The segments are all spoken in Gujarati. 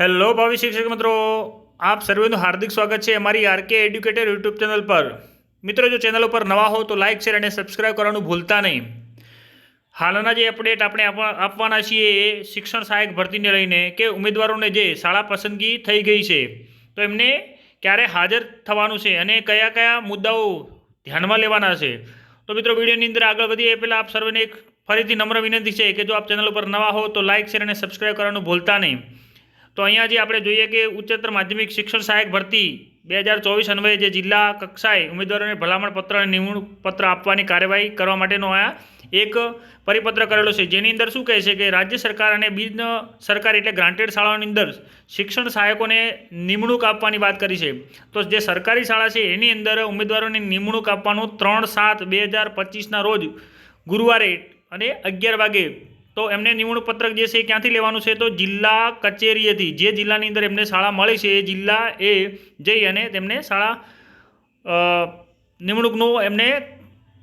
હેલો ભાવિ શિક્ષક મિત્રો, આપ સર્વેનું હાર્દિક સ્વાગત છે અમારી આરકે એડ્યુકેટર યુટ્યુબ ચેનલ પર. મિત્રો, જો ચેનલ ઉપર નવા હો તો લાઇક શેર અને સબસ્ક્રાઇબ કરવાનું ભૂલતા નહીં. હાલના જે અપડેટ આપણે આપવા- આપવાના છીએ એ શિક્ષણ સહાયક ભરતીને લઈને કે ઉમેદવારોને જે શાળા પસંદગી થઈ ગઈ છે, તો એમને ક્યારે હાજર થવાનું છે અને કયા કયા મુદ્દાઓ ધ્યાનમાં લેવાના છે. તો મિત્રો, વિડીયોની અંદર આગળ વધીએ. પહેલાં આપ સર્વેને એક ફરીથી નમ્ર વિનંતી છે કે જો આપ ચેનલ ઉપર નવા હો તો લાઇક શેર અને સબસ્ક્રાઇબ કરવાનું ભૂલતા નહીં. તો અહીંયા જે આપણે જોઈએ કે ઉચ્ચતર માધ્યમિક શિક્ષણ સહાયક ભરતી બે હજાર ચોવીસ અન્વયે જે જિલ્લા કક્ષાએ ઉમેદવારોને ભલામણ પત્ર અને નિમણૂક પત્ર આપવાની કાર્યવાહી કરવા માટેનો આ એક પરિપત્ર કરેલો છે. જેની અંદર શું કહે છે કે રાજ્ય સરકાર અને બિન સરકાર એટલે ગ્રાન્ટેડ શાળાઓની અંદર શિક્ષણ સહાયકોને નિમણૂક આપવાની વાત કરી છે. તો જે સરકારી શાળા છે એની અંદર ઉમેદવારોને નિમણૂક આપવાનું ત્રણ સાત બે હજાર પચીસના રોજ ગુરુવારે અને અગિયાર વાગે તો એમને નિમણૂક પત્રક જે છે એ ક્યાંથી લેવાનું છે? તો જિલ્લા કચેરીએથી. જે જિલ્લાની અંદર એમને શાળા મળી છે, એ જિલ્લા એ જઈ અને તેમને શાળા નિમણૂકનું એમને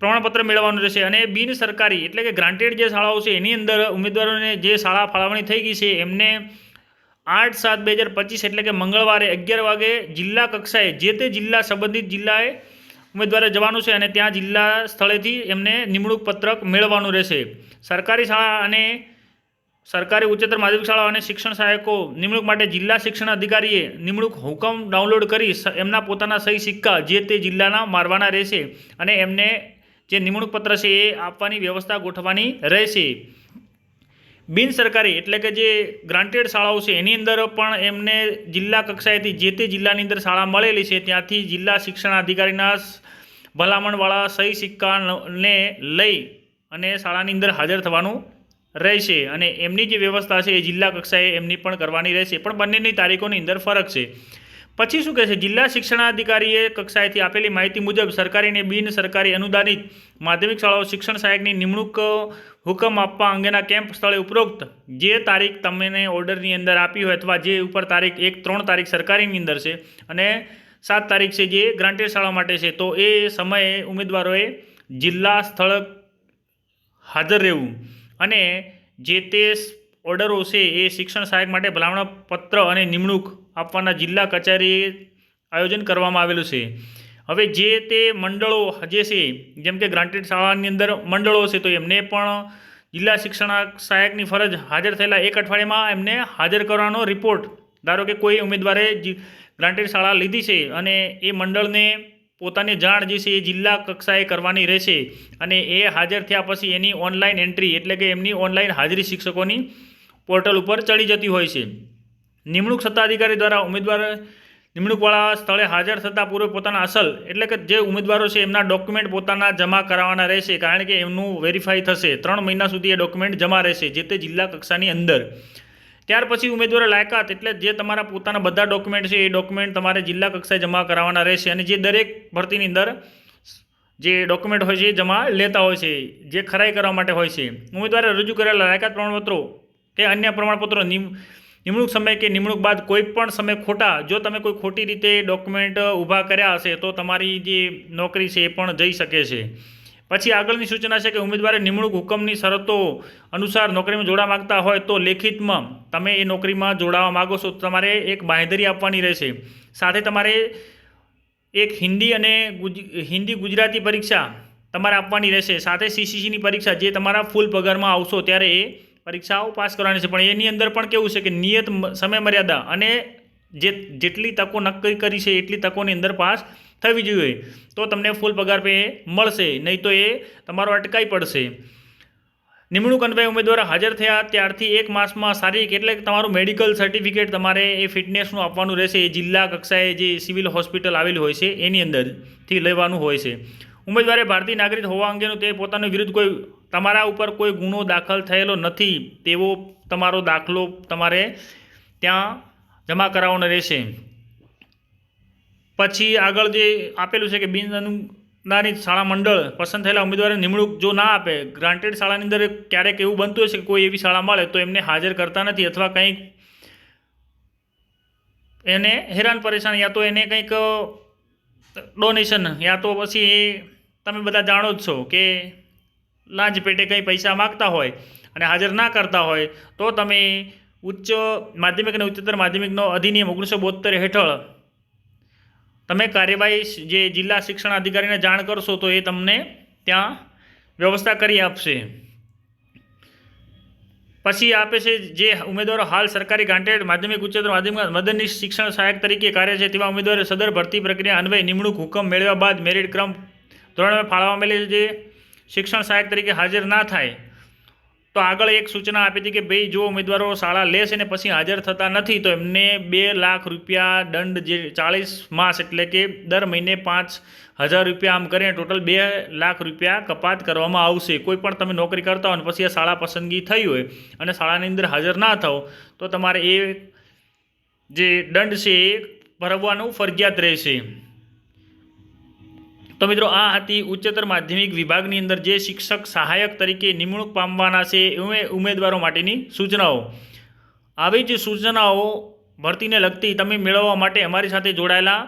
પ્રમાણપત્ર મેળવવાનું રહેશે. અને બિન સરકારી એટલે કે ગ્રાન્ટેડ જે શાળાઓ છે, એની અંદર ઉમેદવારોને જે શાળા ફાળવણી થઈ ગઈ છે, એમને આઠ સાત બે હજાર પચીસ એટલે કે મંગળવારે અગિયાર વાગે જિલ્લા કક્ષાએ, જે તે જિલ્લા સંબંધિત જિલ્લાએ ઉમેદવારે જવાનું છે અને ત્યાં જિલ્લા સ્થળેથી એમને નિમણૂક પત્રક મેળવવાનું રહેશે. સરકારી શાળા અને સરકારી ઉચ્ચતર માધ્યમિક શાળાઓ અને શિક્ષણ સહાયકો નિમણૂક માટે જિલ્લા શિક્ષણ અધિકારીએ નિમણૂક હુકમ ડાઉનલોડ કરી એમના પોતાના સહી સિક્કા જે તે જિલ્લાના મારવાના રહેશે અને એમને જે નિમણૂક પત્ર છે એ આપવાની વ્યવસ્થા ગોઠવવાની રહેશે. બિન સરકારી, એટલે કે જે ગ્રાન્ટેડ શાળાઓ છે, એની અંદર પણ એમને જિલ્લા કક્ષાએથી જે તે જિલ્લાની અંદર શાળા મળેલી છે, ત્યાંથી જિલ્લા શિક્ષણ અધિકારીના ભલામણવાળા સહી સિક્કાને લઈ અને શાળાની અંદર હાજર થવાનું રહેશે. અને એમની જે વ્યવસ્થા છે, એ જિલ્લા કક્ષાએ એમની પણ કરવાની રહેશે. પણ બંનેની તારીખોની અંદર ફરક છે. પછી શું કહે છે? જિલ્લા શિક્ષણાધિકારીએ કક્ષાએથી આપેલી માહિતી મુજબ સરકારી અને બિન સરકારી અનુદાનિત માધ્યમિક શાળાઓ શિક્ષણ સહાયકની નિમણૂક હુકમ આપવા અંગેના કેમ્પ સ્થળે ઉપરોક્ત જે તારીખ તમને ઓર્ડરની અંદર આપી હોય અથવા જે ઉપર તારીખ એક ત્રણ તારીખ સરકારીની અંદર છે અને સાત તારીખ છે જે ગ્રાન્ટેડ શાળા માટે છે, તો એ સમયે ઉમેદવારોએ જિલ્લા સ્થળ હાજર રહેવું અને જે તે ઓર્ડરો છે એ શિક્ષણ સહાયક માટે ભલામણ પત્ર અને નિમણૂક આપવાના જિલ્લા કચેરીએ આયોજન કરવામાં આવેલું છે. હવે જે તે મંડળો જે છે, જેમ કે ગ્રાન્ટેડ શાળાની અંદર મંડળો છે, તો એમને પણ જિલ્લા શિક્ષણ સહાયકની ફરજ હાજર થયેલા એક અઠવાડિયામાં એમને હાજર કરવાનો રિપોર્ટ, ધારો કે કોઈ ઉમેદવારે ગ્રાન્ટેડ શાળા લીધી છે અને એ મંડળને પોતાની જાણ જે છે એ જિલ્લા કક્ષાએ કરવાની રહેશે અને એ હાજર થયા પછી એની ઓનલાઈન એન્ટ્રી એટલે કે એમની ઓનલાઈન હાજરી શિક્ષકોની પોર્ટલ ઉપર ચડી જતી હોય છે. નિમણૂક સત્તાધિકારી દ્વારા ઉમેદવાર, નિમણૂકવાળા સ્થળે હાજર થતાં પૂર્વે પોતાના અસલ, એટલે કે જે ઉમેદવારો છે એમના ડોક્યુમેન્ટ પોતાના જમા કરાવવાના રહેશે, કારણ કે એમનું વેરીફાઈ થશે. ત્રણ મહિના સુધી એ ડોક્યુમેન્ટ જમા રહેશે, જે તે જિલ્લા કક્ષાની અંદર. ત્યાર પછી ઉમેદવારો લાયકાત, એટલે જે તમારા પોતાના બધા ડોક્યુમેન્ટ છે, એ ડોક્યુમેન્ટ તમારે જિલ્લા કક્ષાએ જમા કરાવવાના રહેશે. અને જે દરેક ભરતીની અંદર જે ડોક્યુમેન્ટ હોય છે એ જમા લેતા હોય છે, જે ખરાઈ કરવા માટે હોય છે. ઉમેદવારે રજૂ કરેલા લાયકાત પ્રમાણપત્રો કે અન્ય પ્રમાણપત્રો નિમ નિમણૂક સમય કે નિમણૂક બાદ કોઈ પણ સમય ખોટા, જો તમે કોઈ ખોટી રીતે ડોક્યુમેન્ટ ઊભા કર્યા હશે, તો તમારી જે નોકરી છે એ પણ જઈ શકે છે. પછી આગળની સૂચના છે કે ઉમેદવારે નિમણૂક હુકમની શરતો અનુસાર નોકરીમાં જોડાવા માંગતા હોય તો લેખિતમાં તમે એ નોકરીમાં જોડાવા માગો છો, તો તમારે એક બાંહેધરી આપવાની રહેશે. સાથે તમારે એક હિન્દી અને હિન્દી ગુજરાતી પરીક્ષા તમારે આપવાની રહેશે. સાથે સીસીસીની પરીક્ષા, જે તમારા ફૂલ પગારમાં આવશો ત્યારે એ પરીક્ષાઓ પાસ કરવાની છે. પણ એની અંદર પણ કેવું છે કે નિયત સમય મર્યાદા અને જે, જેટલી તકો નક્કી કરી છે, એટલી તકોની અંદર પાસ થવી જોઈએ. તો તમને ફૂલ પગાર પે મળશે, નહીં તો એ તમારો અટકાઈ પડશે. નિમણૂક અન્વયે ઉમેદવાર હાજર થયા ત્યારથી એક માસમાં શારીરિક એટલે તમારું મેડિકલ સર્ટિફિકેટ તમારે એ ફિટનેસનું આપવાનું રહેશે. એ જિલ્લા કક્ષાએ જે સિવિલ હોસ્પિટલ આવેલી હોય છે, એની અંદરથી લેવાનું હોય છે. ઉમેદવારે ભારતીય નાગરિક હોવા અંગેનું તે પોતાનો વિરુદ્ધ કોઈ તમારા ઉપર કોઈ ગુનો દાખલ થયેલો નથી, તેવો તમારો દાખલો તમારે ત્યાં જમા કરાવવાનો રહેશે. પછી આગળ જે આપેલું છે કે બિન અનુદાનિત શાળા મંડળ પસંદ થયેલા ઉમેદવારે નિમણૂક જો ના આપે ગ્રાન્ટેડ શાળાની અંદર ક્યારેક એવું બનતું હશે કે કોઈ એવી શાળા મળે તો એમને હાજર કરતા નથી અથવા કંઈક એને હેરાન પરેશાન યા તો એને કંઈક ડોનેશન યા તો પછી તમે બધા જાણો જ છો કે લાંચ પેટે કંઈ પૈસા માગતા હોય અને હાજર ના કરતા હોય, તો તમે ઉચ્ચ માધ્યમિક અને ઉચ્ચતર માધ્યમિકનો અધિનિયમ ઓગણીસો બોતેર હેઠળ તમે કાર્યવાહી જે જિલ્લા શિક્ષણ અધિકારીને જાણ કરશો તો એ તમને ત્યાં વ્યવસ્થા કરી આપશે. પછી આપે છે જે ઉમેદવારો હાલ સરકારી ગ્રાન્ટેડ માધ્યમિક, ઉચ્ચતર માધ્યમિક મદદનીશ શિક્ષણ સહાયક તરીકે કાર્ય છે, તેવા ઉમેદવારો સદર ભરતી પ્રક્રિયા અન્વયે નિમણૂક હુકમ મેળવ્યા બાદ મેરિટ ક્રમ ધોરણે ફાળવવામાં જે શિક્ષણ સહાયક તરીકે હાજર ના થાય, તો આગળ એક સૂચના આપી હતી કે ભાઈ જો ઉમેદવારો શાળા લેશે અને પછી હાજર થતા નથી, તો એમને બે લાખ રૂપિયા દંડ જે ચાળીસ માસ એટલે કે દર મહિને પાંચ હજાર રૂપિયા આમ કરીને ટોટલ બે લાખ રૂપિયા કપાત કરવામાં આવશે. કોઈ પણ તમે નોકરી કરતા હો ને પછી આ શાળા પસંદગી થઈ હોય અને શાળાની અંદર હાજર ના થાઓ, તો તમારે એ જે દંડ છે એ ભરવાનું ફરજિયાત રહેશે. તો મિત્રો, આ હતી ઉચ્ચતર માધ્યમિક વિભાગની અંદર જે શિક્ષક સહાયક તરીકે નિમણૂક પામવાના છે એ ઉમેદવારો માટેની સૂચનાઓ. આવી જ સૂચનાઓ ભરતીને લગતી તમે મેળવવા માટે અમારી સાથે જોડાયેલા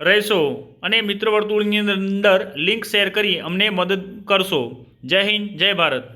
રહેશો અને મિત્ર વર્તુળની અંદર લિંક શેર કરી અમને મદદ કરશો. જય હિન્દ, જય ભારત.